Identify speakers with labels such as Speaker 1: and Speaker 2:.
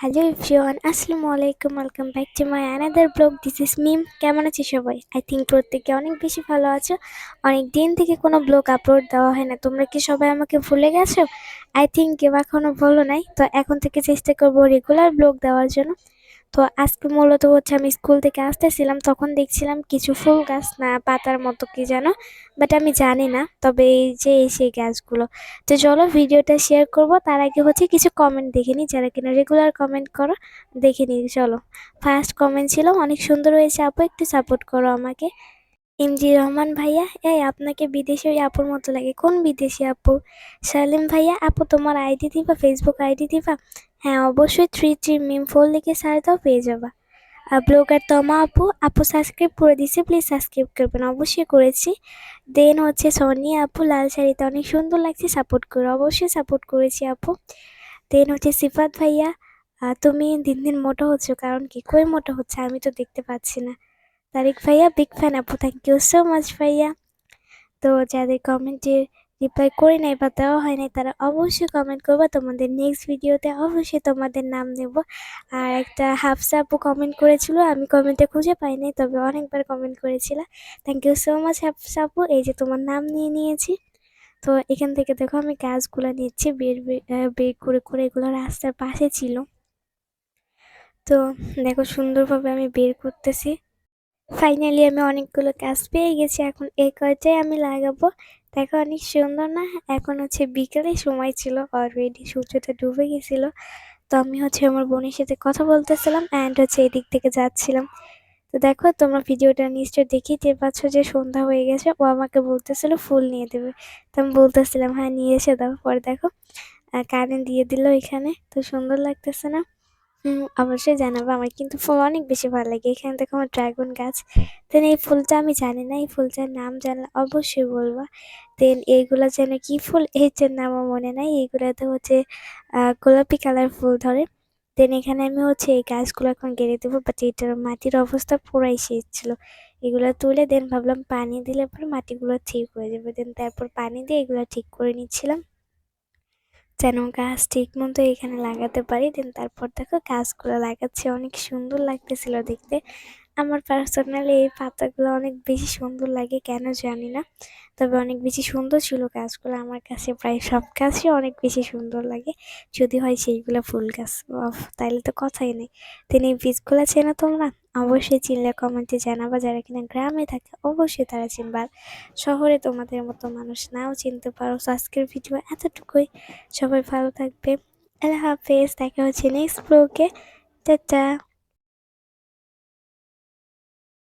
Speaker 1: Hello everyone আসসালামু আলাইকুম welcome back to my another blog this is Mim কেমন আছে সবাই? আই থিঙ্ক প্রত্যেকে অনেক বেশি ভালো আছো। অনেক দিন থেকে কোনো ব্লগ আপলোড দেওয়া হয় না। তোমরা কি সবাই আমাকে ভুলে গেছো? আই থিঙ্ক কেউ এখনও বলো নাই। তো এখন থেকে চেষ্টা করব রেগুলার ব্লগ দেওয়ার জন্য। তো আজকে মূলত হচ্ছে আমি স্কুল থেকে আসতেছিলাম, তখন দেখছিলাম কিছু ফুল গাছ না পাতার মতো কি যেন বাট আমি জানি না, তবে এই যে এই সেই গাছগুলো। তো চলো ভিডিওটা শেয়ার করব, তার আগে হচ্ছে কিছু কমেন্ট দেখে নিই, যারা কিনা রেগুলার কমেন্ট করো, দেখে নিই, চলো। ফার্স্ট কমেন্ট ছিল, অনেক সুন্দর হয়েছে আপু, একটু সাপোর্ট করো আমাকে। এমজি রহমান ভাইয়া, এই আপনাকে বিদেশি ওই আপুর মতো লাগে। কোন বিদেশি আপু? সালিম ভাইয়া, আপু তোমার আইডি দিবা, ফেসবুক আইডি দিবা? হ্যাঁ অবশ্যই থ্রি থ্রি মিম ফোর লিখে সার্চ দাও, পেয়ে যাবা। আর ব্লগার তমা আপু আপু সাবস্ক্রাইব করে দিছে প্লিজ সাবস্ক্রাইব করবেন। অবশ্যই করেছি। দেন হচ্ছে সনি আপু, লাল শাড়িতে অনেক সুন্দর লাগছে সাপোর্ট করো, অবশ্যই সাপোর্ট করেছি আপু। দেন হচ্ছে সিফাত ভাইয়া তুমি দিন দিন মোটা হচ্ছ, কারণ কি? কই মোটা হচ্ছে? আমি তো দেখতে পাচ্ছি না। তারিক ভাইয়া বিগ ফ্যান আপু থ্যাংক ইউ সো মাচ ভাইয়া। তো যাদের কমেন্টের রিপ্লাই করে নাই বা দেওয়া হয় নাই, তারা অবশ্যই কমেন্ট করবে। তোমাদের নেক্সট ভিডিওতে অবশ্যই তোমাদের নাম নেব। আর একটা হাফসা আপু কমেন্ট করেছিল, আমি কমেন্টে খুঁজে পাই নাই, তবে অনেকবার কমেন্ট করেছিলাম। Thank you so much Hafsa আপু, এই যে তোমার নাম নিয়ে নিয়েছি। তো এখান থেকে দেখো আমি গাছগুলো নিচ্ছি, বের বের করে করে এগুলো রাস্তার পাশে ছিল। তো দেখো সুন্দরভাবে আমি বের করতেছি। ফাইনালি আমি অনেকগুলো কাজ পেয়ে গেছি। এখন এই কয়টাই আমি লাগাবো? দেখো, অনেক সুন্দর না? এখন হচ্ছে বিকেলে সময় ছিল। অলরেডি সূর্যটা ডুবে গেছিল। তো আমি হচ্ছে আমার বোনের সাথে কথা বলতেছিলাম অ্যান্ড হচ্ছে এদিক থেকে যাচ্ছিলাম। তো দেখো, তোমরা ভিডিওটা নিশ্চয় টের পাচ্ছ যে সন্ধ্যা হয়ে গেছে। ও আমাকে বলতেছিল ফুল নিয়ে দেবে। তো আমি বলতেছিলাম হ্যাঁ নিয়ে এসে দাও। পরে দেখো কারেন্ট দিয়ে দিল এখানে। তো সুন্দর লাগতেছে না? হুম, অবশ্যই জানাব। আমার কিন্তু ফুল অনেক বেশি ভালো লাগে। এখানে দেখো আমার ড্রাগন গাছ। দেন এই ফুলটা আমি জানি না, এই ফুলটার নাম জানলে অবশ্যই বলব। দেন এইগুলো যেন কি ফুল, এর নামও মনে নাই। এইগুলাতে হচ্ছে গোলাপি কালার ফুল ধরে। দেন এখানে আমি হচ্ছে এই গাছগুলো এখন গেড়ে দেবো বাট এটার মাটির অবস্থা পুরাই শেষ ছিল। এগুলো তুলে দেন ভাবলাম পানি দিলে পরে মাটিগুলো ঠিক হয়ে যাবে। দেন তারপর পানি দিয়ে এগুলো ঠিক করে নিচ্ছিলাম। যেন গাছ ঠিক মতো এখানে লাগাতে পারি। দেন তারপর দেখো গাছগুলো লাগাচ্ছে, অনেক সুন্দর লাগতেছিল দেখতে। আমার পার্সোনালি এই পাতাগুলো অনেক বেশি সুন্দর লাগে, কেন জানি না। তবে অনেক বেশি সুন্দর ছিল গাছগুলো, আমার কাছে প্রায় সব গাছই অনেক বেশি সুন্দর লাগে। যদি হয় সেইগুলো ফুল গাছ তাইলে তো কথাই নেই। তেন বীজগুলো চেনো তোমরা? অবশ্যই চিনলে কমেন্টে জানাবা, যারা কিনা গ্রামে থাকে অবশ্যই তারা চিনবা। শহরে তোমাদের মতো মানুষ নাও চিনতে পারো। আজকের ভিডিও এতটুকুই। সবাই ভালো থাকবে। আল্লাহ হাফেজ। দেখা হচ্ছে নেক্সট ব্লগে টাটা।